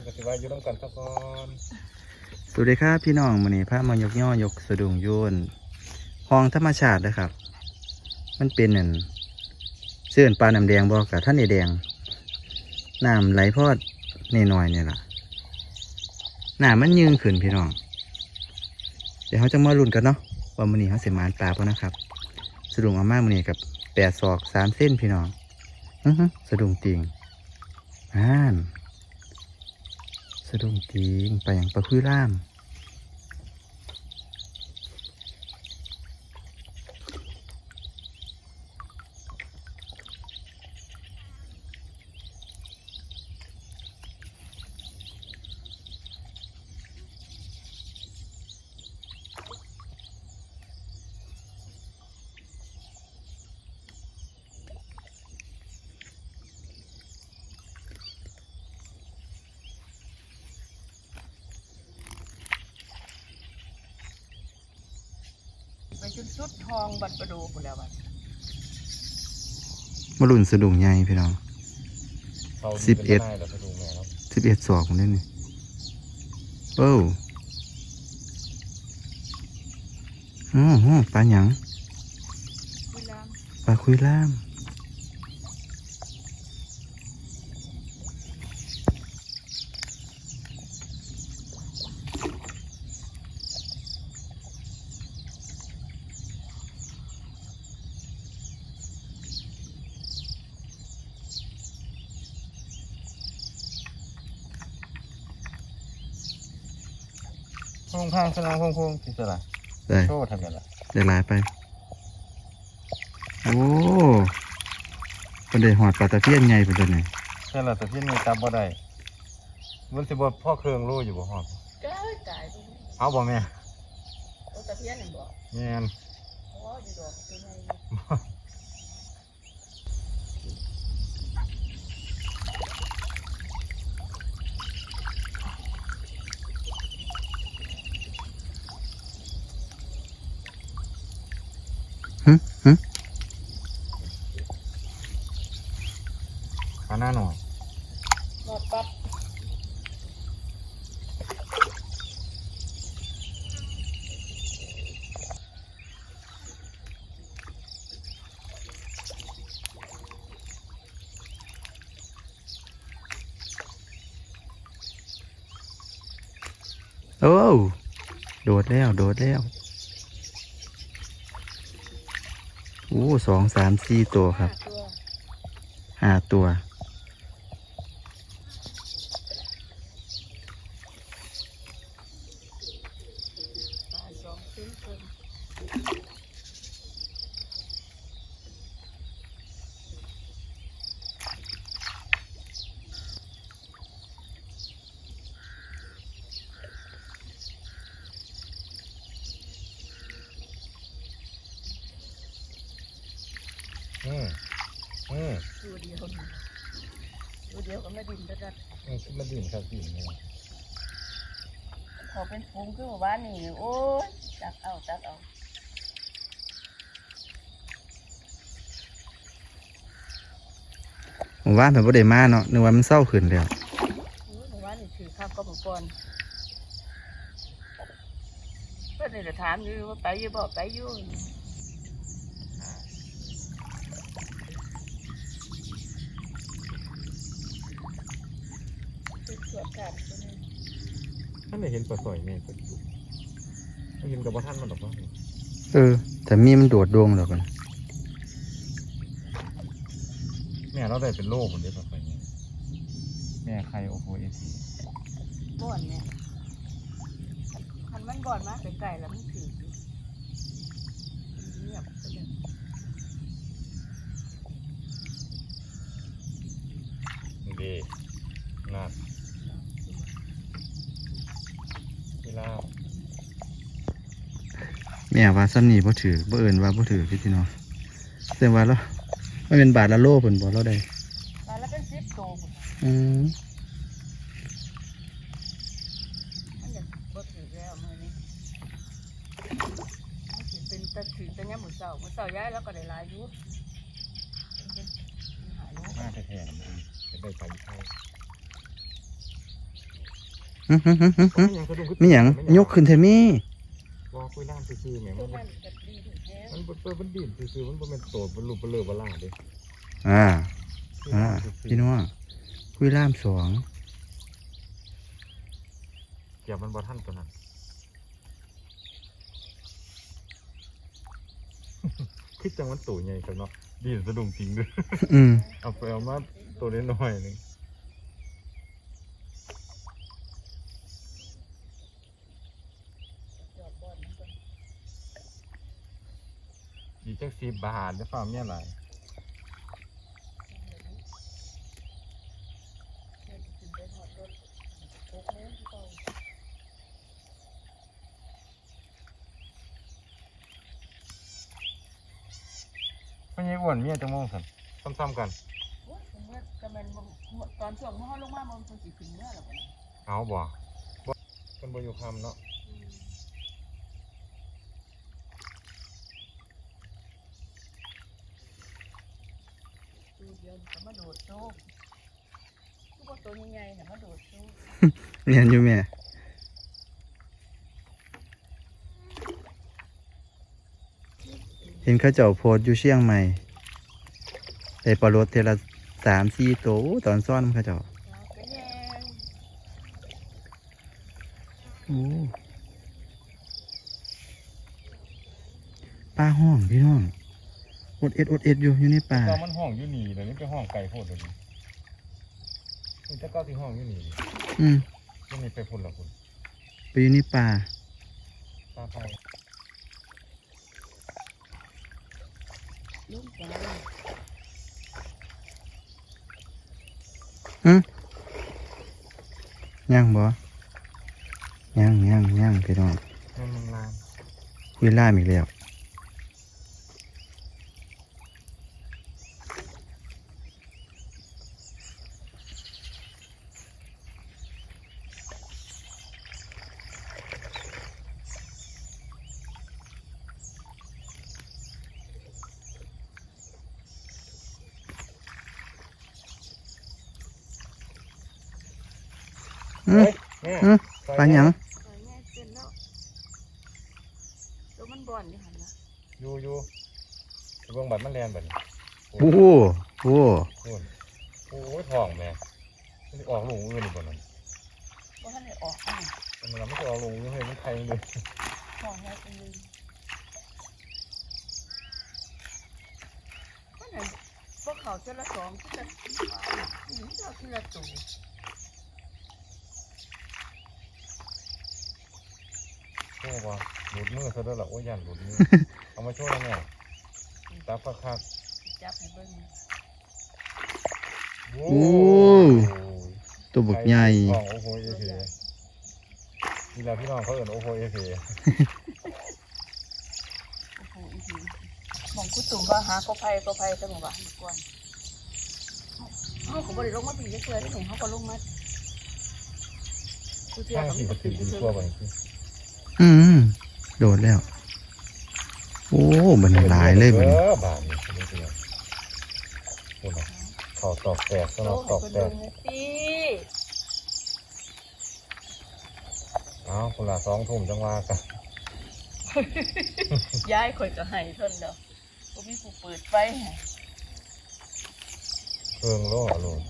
นก็สิว่าอยู่ร่วมกันสักก่อนสวัสดีครับพี่น้องมื้อนี้พามายกย่อยกสะดุงโยนห้องธรรมชาตินะครับ มันเป็นนั่นเสื่อนปลาน้ำแดงบอกกับท่านในแดงน้ำไหลพอดนหน่อยเนี่ยล่ะน้ำมันยืงขึ้นพี่น้อง เดี๋ยวเขาจะมาลุ้นกันเนาะว่ามื้อนี้เขาเสียมานปลาป่ะนะครับ สะดุงอามากมื้อนี้กับแปดศอกสามเส้นพี่น้อง อือหือสะดุงจริงอ่าน สะดุ้งจริงไปอย่างปลาพื้ล่าม ไปจนสุดทองบัดประดูพุ่นแล้วบัดมาลุ่นสะดุ้งใหญ่พี่น้อง เขาสิบเอ็ด ป็นได้แล้วไปดูแม่ครับสิบเอ็ดศอกผมได้นี่โอ้โอ้โหปลาหยังเวลาปลาคุยล่าม งพางสนางพงพงที่สระได้โชว์ทำยังไงได้หลายไป โอ้เป็นเดหอดปลาตะเพียนใหญ่เป็นตัวไหนแค่ละแต่พี่นี่จับบ่ได้มันสิบ่พ่อเครื่องรู้อยู่บ่ฮอดกายกายดูเอาบ่แม่โอตะเพียนนี่บ่แม่น โอ้อยู่ดอกเป็นไง หึหึ ขาหน้าหน่อย หมดปั๊บ โอ้โดดแล้ว โดดแล้ว โอ้สองสามสี่ตัวครับห้าตัว ปลาสองชิ้นคน อืมอืม ตัวเดียวนี่ตัวเดียวก็ไม่ดินตะกัด อื มขึ้นมาดิ่นครับดิ่นเนี่ยพอเป็นฟูงคือหมู่บ้านนี่โอ้ยจักเอาจักเอาผมว่าผมบ่ได้มาเนาะนึกว่ามันเศร้าขึ้นแล้วโอ้ยหมู่บ้านนี่ถือข้าวก็บุกก่อนเพื่อนนี่จะถามอยู่ว่าไปอยู่บ่ไปอยู่คือสวดกัดตัวนี้ ท่านได้เห็นปลาสอยแม่ก็อยู่ไม่เห็นกับว่าท่านมันหรอกเนาะเออ แต่มีมันโดดดวงแล้วกันแม่เราได้เป็นโลกเหมือนเดิมปลาสอยแม่แม่ใครโอ้โหเอซีบ่อนเนี่ยคันมันบ่อนมาไกลๆแล้วมันถืออยู่เงียบไปเลยดีนั่น กีฬาแม่ว่าซ้ำนี่บ่ถือบ่เอินว่าบ่ถือพี่พี่น้องแสดงว่าเราไม่เป็นบาทละโลเพิ่นบ่เราได้ปลาแล้วเป็นสิบตัวพุ่นอืมมันจะบ่ถือแล้วมือนี้มันสิเป็นตะถือตะเนี้ยหมูเสาหมูเสาย้ายแล้วก็ได้หลายอยู่เป็นหาลูกหน้าแท้ๆมันจะได้ไปเข้าหึหึหึหึหึ ไม่หยังยกขึ้นเทมี่วอคุยล่ามซื่อๆแหมตัวมันมันมันเปิดมันดิ่นซื่อๆมันบ่แม่นโตดมันลุบเบลอบล่าเด้อ่าอ่าพี่น้องคุยล่ามสองเกี่ยวมันบ่ทันตัวนั้นคือจังมันตัวใหญ่ครับเนาะดิ่นสะดุ้งจริงด้วยอืมเอาไปเอามาตัวน้อยนึง จอดบ่อนมันก็ อีกจัก สิบบาทได้ฟ้าเมียหลายเดินขึ้นไปหอดรถหกโมงที่เก่าพ่อใหญ่อ้วนเมียจังโมงซั่นซ้ำๆกันโอ้ยผมว่าแต่มันบ่ตอนช่วงเมื่อเขาลงมามันคงสิขึ้นเมื่อแล้วบ่นะเอาบ่บ่มันบ่อยู่คำเนาะ ตัวเดียวมันก็มาโดดโชกคือว่าตัวใหญ่ๆน่ะมาโดดโชกเรียนอยู่แม่เห็นเขาเจ้าโพสอยู่เชียงใหม่ได้ปลารถเทละสามสี่โตวตอนซ่อนเขาเจ้าเอาไปแยงโอ้ปลาห้องพี่น้อง อดเอ็ดอดเอ็ดอยู่อยู่ในป่าเจ้ามันห้องอยู่นี่เดี๋ยวนี้ไปห้องไก่โพดเดี๋ยวนี้นี่เจ้าเก้าที่ห้องอยู่นี่อืมนี่นี่ไปพุ่นละพุ่นไปอยู่ในป่าตาไปลูกไปย่างบ่ย่างย่างย่างพี่น้องนั่นมันลามคุยล่ามอีกแล้ว อืมแม่อืมปลาหยังเอาแง่เส้นแล้วตัวมันบ่อนอยู่หั่นล่ะอยู่อยู่ไปเบิ่งบัตรมันแลนบัดนี้โอ้โหโอ้โหพุ่นโอ้ยทองแม่มันสิออกลูกอื่นอีกบ่นั่นบ่ทันได้ออกอะมันมันไม่ใช่ออกลูกอื่นให้มันไข่เลยของแง่เป็นนึงมันน่ะพวกเขาเท่าละสองที่จะอืมเจ้าที่ละตัว โอ้ว่าหลุดมือซะแล้วล่ะโอ้ยยันหลุดมือ เอามาช่วยหน่อยแม่จับคักจับให้เบิ่งๆโอ้โอ้ตัวบักใหญ่ทองโอ้โหเอเฟนี่แหละพี่น้องเขาเอิ้นโอ้โหเอเฟโอ้โหอีทีหมองคุตุ่มว่าหาก็ไผก็ไผแต่หมู่บ้านดีกว่าเฮาก็บ่ได้ลงมาปีจักเทื่อนี่เฮาก็ลงมากูเทื่อข้างก็สี่มีปแต่ฏิปีบัจักติเทื่ทั่วอไป อืมโดดแล้ว โอ้บันหลายเลยบัดนเออบาทนี่นี่คือโอ้โหเขาตอกแตกสำหรับตอกแตกปีอ้าวคนละสองทุ่มจังว่ากันย้ายข่อยก็ให้เพิ่นแล้วบ่มีผู้เปิดไฟให้เครื่องโล่อลูก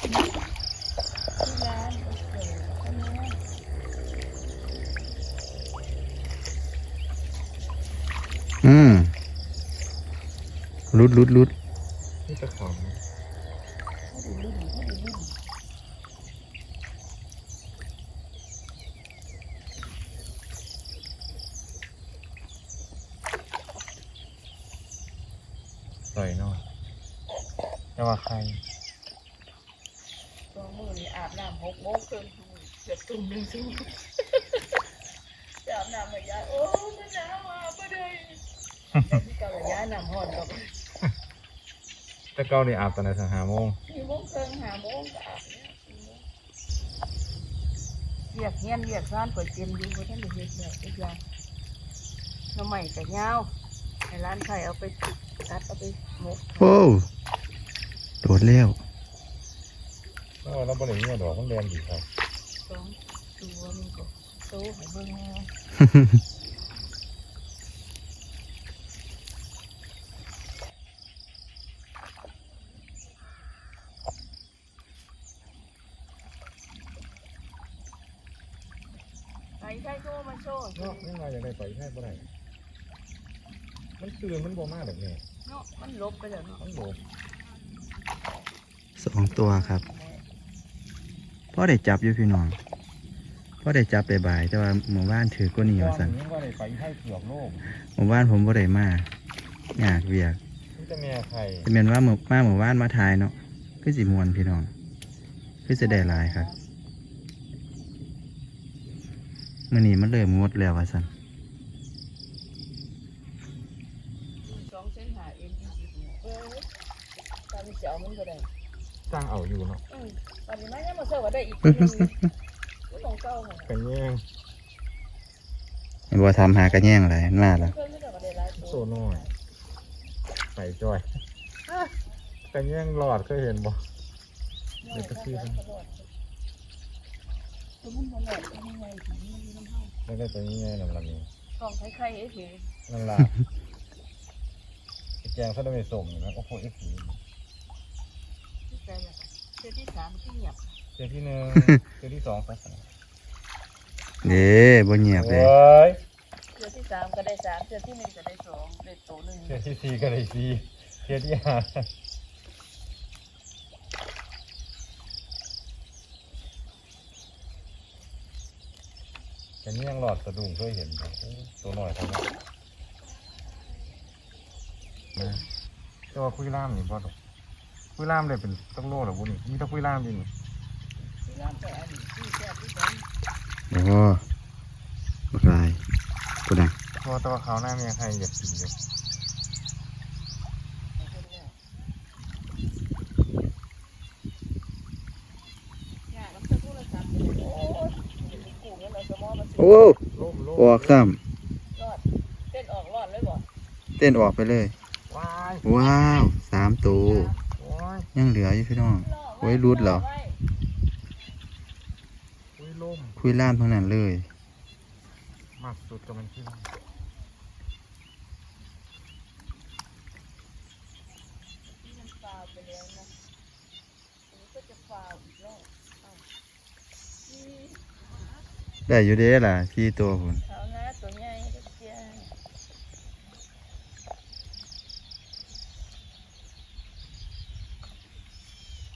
ที่ร้านก็เปิดอันนี้ อืม ลุดลุดลุดนี่จะขเขาดูรุ่นเขาดูรุ่นำใส่เนาะจะว่าใครตัวมือนี่อาบน้ำหกโมงครึ่งเกือบตุ่มหนึงซึ่งจะอาบน้ำให้ยายโอ้มันหนาวอะบ่ได้แต่ที่เก่าเลยยายน้ำร้อนดอก แต่เก้านี่อาบตอนไหนสังหาโมงสี่โมงครึ่งห้าโมงก็อาบแล้วสี่โมงเรียกเงี้ยนเรียกร้านก๋วยเตี๋ยวอยู่บ่ทันได้เฮ็ดแล้วทุกอย่างหน้ำใหม่ก็ยาวให้ร้านไทยเอาไปตัดเอาไปหมกโอ้โดดแล้วโอ้เราบ่ได้เงี้ยดอกมันแดงดีครับสองตัวนี่ก็โตให้เบิ่งแน่ไปใช้โซ่มาโซ่ เนาะยังไงอยากได้ไปแค่บ่ได้มันตื่นมันบ่มาแบบนี้เนาะมันลบไปแล้วเนาะมันโดดสองตัวครับพ่อได้จับอยู่พี่น้องพ่อได้จับไปบ่ายๆแต่ว่าหมู่บ้านถือก็หนีว่าสันยังว่าได้ไปให้เกือบโลกหมู่บ้านผมบ่ได้มาอยากเวียกมันจะแม่ไข่จะเป็นว่าหมู่มาหมู่บ้านมาทายเนาะคือสิมวนพี่น้องคือจะได้หลายครับ มื่อนี้มันเริ่มงดแล้วว่าสันสองเส้นหาเอ็นยี่สิบเนี่ยเออตอนนี้เสียวมันก็ได้จ้างเอาอยู่เนาะอืมตอนนี้มันยังมาเสิร์ฟว่าได้อีกคนหนึงมันของเก่าเหรอกันแย่งเห็นว่าทำหากระแย่งอะไรมันมาแล้ว เพิ่นไม่ได้ว่าได้หลายตัวโซน้อยใส่จอยกันแย่งหลอดเคยเห็นบ่ เดี๋ยวจะซื้อให้ตัว มันบ่หลอดมันยังไงถึงมันมีน้ำเฮาไม่ได้ไปง่ายๆนั่นละนี่กล่องไข่ๆเอ้ยเฉยนั่นล่ะไอ้แกงเขาได้ไม่สมนะโอ้โหเอ็กซ์ที่ใจละเสื้อที่สามที่เงียบเจอที่หนึ่งเจอที่สองไปเด้บ่เงียบเลยโอ้ยเสื้อที่สามก็ได้สามเสื้อที่หนึ่งก็ได้สองได้โตหนึ่งเจอที่สี่ก็ได้สี่เจอที่ห้า กันแย่งหลอดสะดุ้งเคยเห็นครับตัวหน่อยครับนะแต่ว่าคุยล่ามนี่พอดอกคุยล่ามเลยเป็นต้องโล่หรอวุ้นี่มีแต้องคุยล่ามดินี่ที่ร้านแต่อันนี้ที่แซ่บที่สองโอ้บักลายกูดังเพราะว่าตัวเขาหน้าเมียใครอยากกินอยู่อยากรับเสื้อโทรศัพท์เลยโอ้ยกูเงินเราสม อมาซื้อโอ้ล่มล่มออกซ้รอดเต้นออกรอดเลยบ่ำเต้นออกไปเลย ว้ายว้าวสามตัวโอ้ยยังเหลืออยู่พี่น้องไว้รูดเหรอคุยล่มคุยล่ามทั้งนั้นเลย มากสุดก็มันที่ล่ามที่มันฟาวไปแล้วนะอันนี้ก็จะฟาวอีกรอบเอ้านี่ ได้อยู่เด้ล่ะที่ตัวคุณเอานะตัวใหญ่ก็เจ้า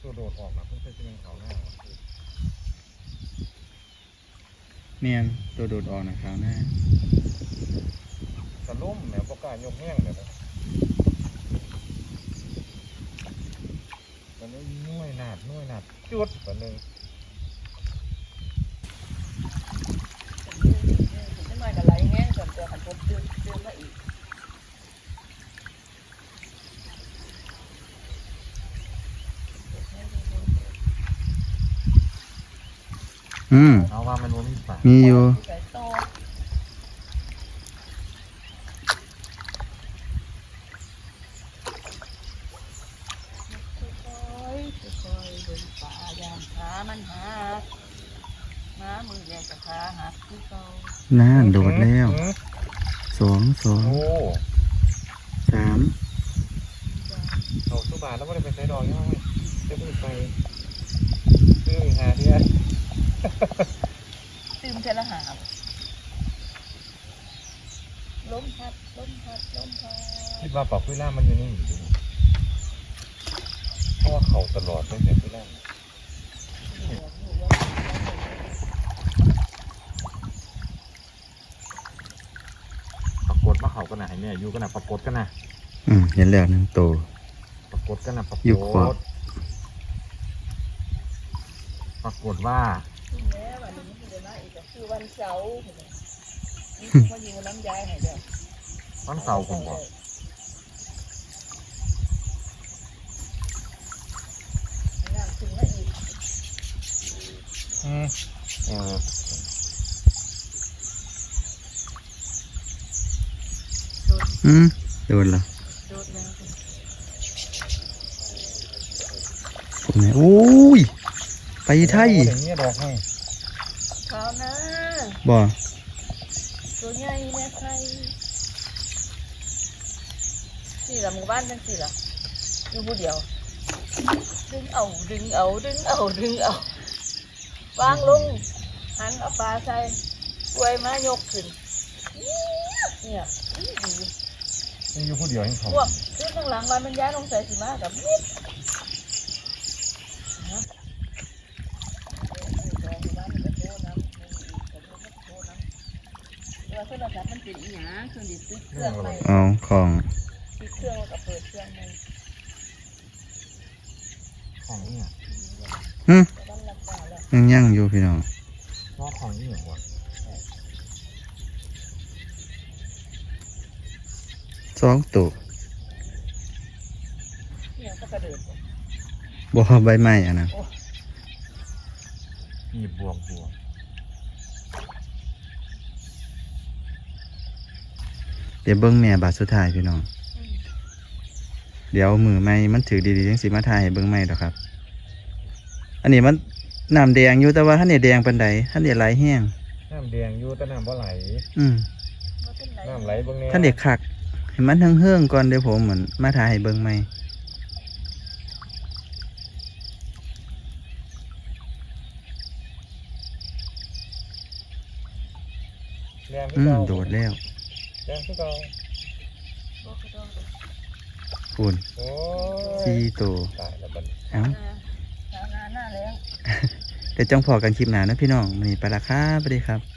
ตัวโดดออกนะเพิ่งเคยกินเขาหน้าเมียนตัวโดดออกนะครับหน้าจะล่มแหมวประกล้ายกแห้งเลยนะตอนนี้น่วยหนาดน่วยหนาดจุดตัวหนึ่ง ไม่น้อยกับไหลแห้งส่วนตัวขันผมตื่นตื่นมาอีก อืมเอาว่ามันว่ามีฝามีอยู่ใส่โตค่อยๆค่อยๆเดินป่ายามขามันหักม้ามือแดงกับขาหักคือเก่าน่านโดดแล้วหือสองสองโอ้สามเอาสุบาทแล้วไม่ได้ไปใช้ดอกยังไงจะเพิ่งไปซื้อหาเที่ย ตื่มเทละหาบล้มพัดล้มพัดล้มพัดคิดว่าปอกคุยล่ามมันอยู่นี่อยู่เพราะว่าเขาตลอดไม่เสียคุยล่ามปรากฏว่าเขากันนะไอ้เนี่ยอยู่กันนะปรากฏกันนะอืมเห็นแล้วหนึ่งตัว ปรากฏกันนะปรากฏอยู่ขวาปรากฏว่า แม่วันนี้มันจะมาอีกก็คือ วันเสาร์นี่เขาอยู่น้ำยายให้เด้อวันเสาร์ผมบอกน้ำถึงมาอีกอืมเออโดดอืมโดนละโดดแล้วผมเนี่ยอุ้ย ไปไทยโอ้เดี๋ยวนี้ดอกให้ขาวนะ บ่ตัวใหญ่แม่ไข่สี่ละหมู่บ้านจังสี่ละอยู่ผู้เดียว ดึงเอาดึงเอาดึงเอาดึงเอาวางลงหันเอาปลาใส่กล้วยมายกขึ้นเนี่ยดีดียังอยู่ผู้เดียวยังเขาพวกขึ้นข้างหลังมันมันย้ายลงใส่สีมากับมิดนะตัวโทรศัพท์มัน เป็นอีหยังเครื่องดิติดเครื่องใหม่เอาของติดเครื่องแล้วก็เปิดเครื่องใหม่ของเนี่ยหึแต่วันละกว่าแล้วยังยังอยู่พี่น้องว่าของนี่อย่างวะสองตัวเนี่ยก็กระเดิดบ่ใบไม้อะนะปีบบวกบว เดี๋ยวเบิ่งแม่บาทสุดท้ายพี่น้องอืมเดี๋ยวมือไม้มันถือดีๆจังสิมาถ่ายให้เบิ่งไม้ดอกครับ อันนี้มันน้ำแดงอยู่แต่ว่าท่านนี่แดงปานใดท่านนี่ไหลแห้ง น้ำแดงอยู่แต่น้ำบ่ไหล อืมบ่เป็นไรน้ำไหลเบิ่งแน่ท่านเด็กคักให้มันทั้งเฮืองๆก่อนเดี๋ยวผมเหมือนมาถ่ายให้เบิ่งไม้แดงอืที่มเก่าโดดแล้ว แดงที่เก่าบ่กระโดดเลยคุณโอ้สี่ยตัวตายแล้วบัดนี้เอ้าชาวนาหน้าแล้วเดี๋ยวจังพอกันคลิปหน้านะพี่น้องมื้อนี้ไปละครับสวัสดีครับ